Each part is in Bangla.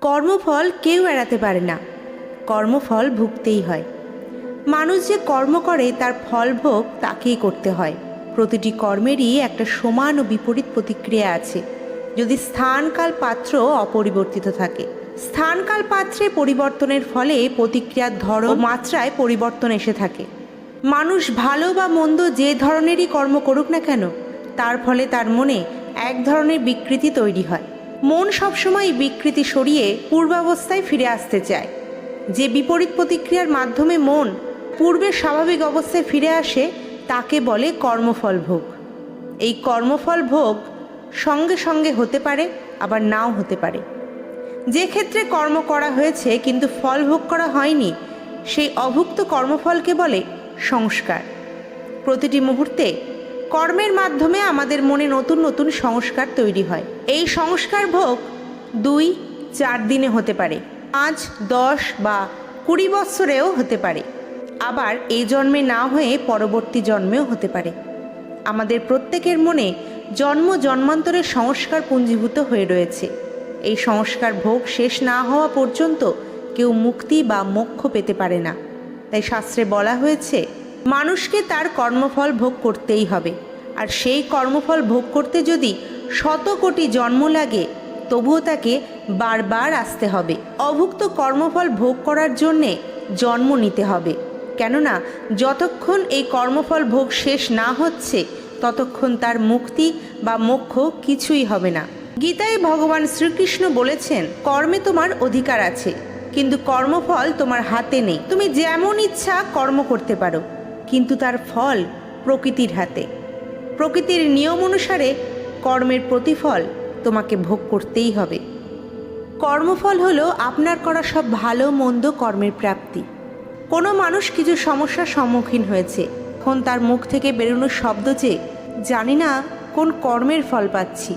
কর্মফল কেউ এড়াতে পারে না। কর্মফল ভুগতেই হয়। মানুষ যে কর্ম করে, তার ফল ভোগ তাকেই করতে হয়। প্রতিটি কর্মেরই একটা সমান ও বিপরীত প্রতিক্রিয়া আছে। যদি স্থানকাল পাত্র অপরিবর্তিত থাকে, স্থানকাল পাত্রে পরিবর্তনের ফলে প্রতিক্রিয়ার ধরন মাত্রায় পরিবর্তন এসে থাকে। মানুষ ভালো বা মন্দ যে ধরনেরই কর্ম করুক না কেন, তার ফলে তার মনে এক ধরনের বিকৃতি তৈরি হয়। মন সবসময় বিকৃতি সরিয়ে পূর্বাবস্থায় ফিরে আসতে চায়। যে বিপরীত প্রতিক্রিয়ার মাধ্যমে মন পূর্বের স্বাভাবিক অবস্থায় ফিরে আসে, তাকে বলে কর্মফল ভোগ। এই কর্মফল ভোগ সঙ্গে সঙ্গে হতে পারে, আবার নাও হতে পারে। যে ক্ষেত্রে কর্ম করা হয়েছে, কিন্তু ফল ভোগ করা হয়নি, সেই অভুক্ত কর্মফলকে বলে সংস্কার। প্রতিটি মুহূর্তে কর্মের মাধ্যমে আমাদের মনে নতুন নতুন সংস্কার তৈরি হয়। এই সংস্কার ভোগ দুই, চার দিনে হতে পারে। পাঁচ, দশ বা কুড়ি বৎসরেও হতে পারে। আবার এই জন্মে না হয়ে পরবর্তী জন্মেও হতে পারে। আমাদের প্রত্যেকের মনে জন্ম জন্মান্তরের সংস্কার পুঞ্জীভূত হয়ে রয়েছে। এই সংস্কার ভোগ শেষ না হওয়া পর্যন্ত কেউ মুক্তি বা মোক্ষ পেতে পারে না। তাই শাস্ত্রে বলা হয়েছে মানুষকে তার কর্মফল ভোগ করতেই হবে। আর সেই কর্মফল ভোগ করতে যদি শত কোটি জন্ম লাগে, তবুও তাকে বারবার আসতে হবে। অভুক্ত কর্মফল ভোগ করার জন্যে জন্ম নিতে হবে। কেননা, যতক্ষণ এই কর্মফল ভোগ শেষ না হচ্ছে, ততক্ষণ তার মুক্তি বা মোক্ষ কিছুই হবে না। গীতায় ভগবান শ্রীকৃষ্ণ বলেছেন, কর্মে তোমার অধিকার আছে, কিন্তু কর্মফল তোমার হাতে নেই। তুমি যেমন ইচ্ছা কর্ম করতে পারো কিন্তু তার ফল প্রকৃতির হাতে। প্রকৃতির নিয়ম অনুসারে কর্মের প্রতিফল তোমাকে ভোগ করতেই হবে। কর্মফল হলো আপনার করা সব ভালো, মন্দ কর্মের প্রাপ্তি। কোনো মানুষ কিছু সমস্যার সম্মুখীন হয়েছে, এখন তার মুখ থেকে বেরোনো শব্দ যে, জানি না কোন কর্মের ফল পাচ্ছি।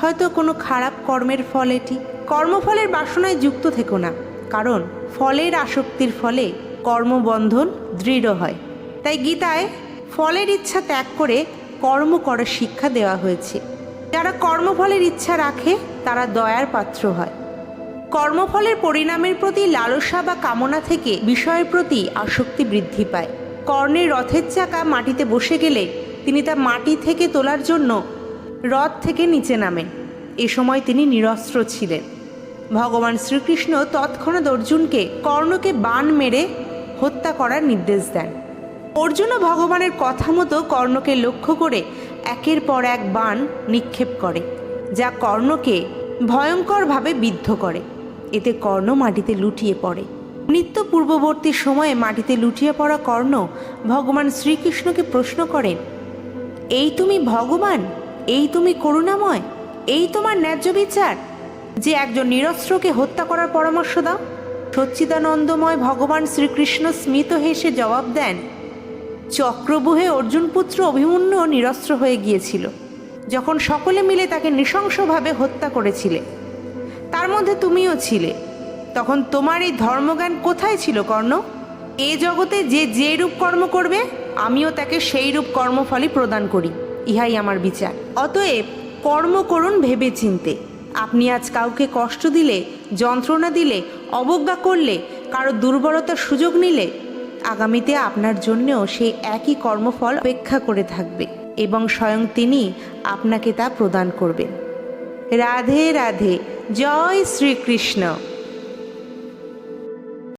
হয়তো কোনো খারাপ কর্মের ফল এটি। কর্মফলের বাসনায় যুক্ত থেকো না, কারণ ফলের আসক্তির ফলে কর্মবন্ধন দৃঢ় হয়। তাই গীতায় ফলের ইচ্ছা ত্যাগ করে কর্ম করার শিক্ষা দেওয়া হয়েছে। যারা কর্মফলের ইচ্ছা রাখে, তারা দয়ার পাত্র হয়। কর্মফলের পরিণামের প্রতি লালসা বা কামনা থেকে বিষয়ের প্রতি আসক্তি বৃদ্ধি পায়। কর্ণের রথের চাকা মাটিতে বসে গেলে তিনি তা মাটি থেকে তোলার জন্য রথ থেকে নিচে নামেন। এ সময় তিনি নিরস্ত্র ছিলেন। ভগবান শ্রীকৃষ্ণ তৎক্ষণাৎ অর্জুনকে কর্ণকে বান মেরে হত্যা করার নির্দেশ দেন। অর্জুনও ভগবানের কথা মতো কর্ণকে লক্ষ্য করে একের পর এক বাণ নিক্ষেপ করে, যা কর্ণকে ভয়ঙ্করভাবে বিদ্ধ করে। এতে কর্ণ মাটিতে লুটিয়ে পড়ে। নিত্য পূর্ববর্তী সময়ে মাটিতে লুটিয়ে পড়া কর্ণ ভগবান শ্রীকৃষ্ণকে প্রশ্ন করেন, এই তুমি ভগবান? এই তুমি করুণাময়? এই তোমার ন্যায্য বিচার? যে একজন নিরস্ত্রকে হত্যা করার পরামর্শ দাও? সচ্চিদানন্দময় ভগবান শ্রীকৃষ্ণ স্মিত হেসে জবাব দেন চক্রবুহে অর্জুনপুত্র অভিমন্যু নিরস্ত্র হয়ে গিয়েছিল। যখন সকলে মিলে তাকে নৃশংসভাবে হত্যা করেছিলে। তার মধ্যে তুমিও ছিলে। তখন তোমার এই ধর্মজ্ঞান কোথায় ছিল, কর্ণ? এ জগতে যে যে রূপ কর্ম করবে, আমিও তাকে সেই রূপ কর্মফলই প্রদান করি। ইহাই আমার বিচার। অতএব কর্ম করুন ভেবে চিনতে আপনি আজ কাউকে কষ্ট দিলে, যন্ত্রণা দিলে, অবজ্ঞা করলে, কারও দুর্বলতার সুযোগ নিলে আগামীতে আপনার জন্যও সেই একই কর্মফল অপেক্ষা করে থাকবে এবং স্বয়ং তিনি আপনাকে তা প্রদান করবেন। রাধে রাধে, জয় শ্রীকৃষ্ণ।